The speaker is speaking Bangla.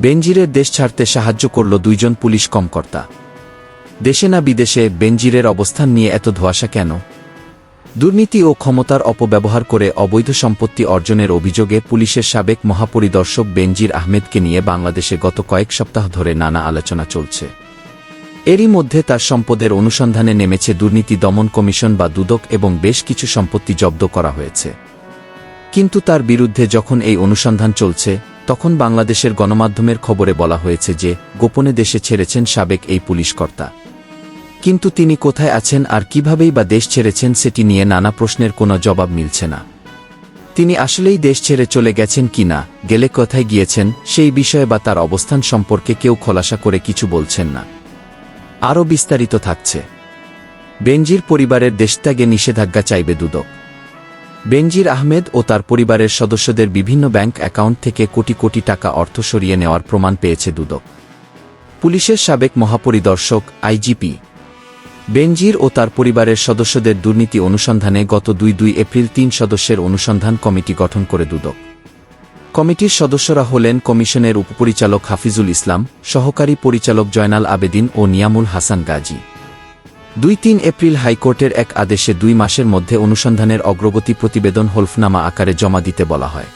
বেনজিরের দেশ ছাড়তে সাহায্য করল দুইজন পুলিশ কর্মকর্তা। দেশে না বিদেশে বেনজিরের অবস্থান নিয়ে এত ধোয়াশা কেন? দুর্নীতি ও ক্ষমতার অপব্যবহার করে অবৈধ সম্পত্তি অর্জনের অভিযোগে পুলিশের সাবেক মহাপরিদর্শক বেনজির আহমেদকে নিয়ে বাংলাদেশে গত কয়েক সপ্তাহ ধরে নানা আলোচনা চলছে। এরই মধ্যে তার সম্পদের অনুসন্ধানে নেমেছে দুর্নীতি দমন কমিশন বা দুদক এবং বেশ কিছু সম্পত্তি জব্দ করা হয়েছে। কিন্তু তার বিরুদ্ধে যখন এই অনুসন্ধান চলছে তখন বাংলাদেশের গণমাধ্যমের খবরে বলা হয়েছে যে, গোপনে দেশে ছেড়েছেন সাবেক এই পুলিশকর্তা। কিন্তু তিনি কোথায় আছেন আর কিভাবেই বা দেশ ছেড়েছেন সেটি নিয়ে নানা প্রশ্নের কোনো জবাব মিলছে না। তিনি আসলেই দেশ ছেড়ে চলে গেছেন কি না, গেলে কোথায় গিয়েছেন, সেই বিষয়ে বা তার অবস্থান সম্পর্কে কেউ খোলাসা করে কিছু বলছেন না। আরও বিস্তারিত থাকছে। বেনজির পরিবারের দেশত্যাগে নিষেধাজ্ঞা চাইবে দুদক। বেনজির আহমেদ ও তার পরিবারের সদস্যদের বিভিন্ন ব্যাংক অ্যাকাউন্ট থেকে কোটি কোটি টাকা অর্থ সরিয়ে নেওয়ার প্রমাণ পেয়েছে দুদক। পুলিশের সাবেক মহাপরিদর্শক, আইজিপি। বেনজির ও তার পরিবারের সদস্যদের দুর্নীতি অনুসন্ধানে গত দুই দুই এপ্রিল তিন সদস্যের অনুসন্ধান কমিটি গঠন করে দুদক। কমিটির সদস্যরা হলেন কমিশনের উপপরিচালক হাফিজুল ইসলাম, সহকারী পরিচালক জয়নাল আবেদিন ও নিয়ামুল হাসান গাজী। দুই তিন এপ্রিল হাইকোর্টের এক আদেশে দুই মাসের মধ্যে অনুসন্ধানের অগ্রগতি প্রতিবেদন হলফনামা আকারে জমা দিতে বলা হয়।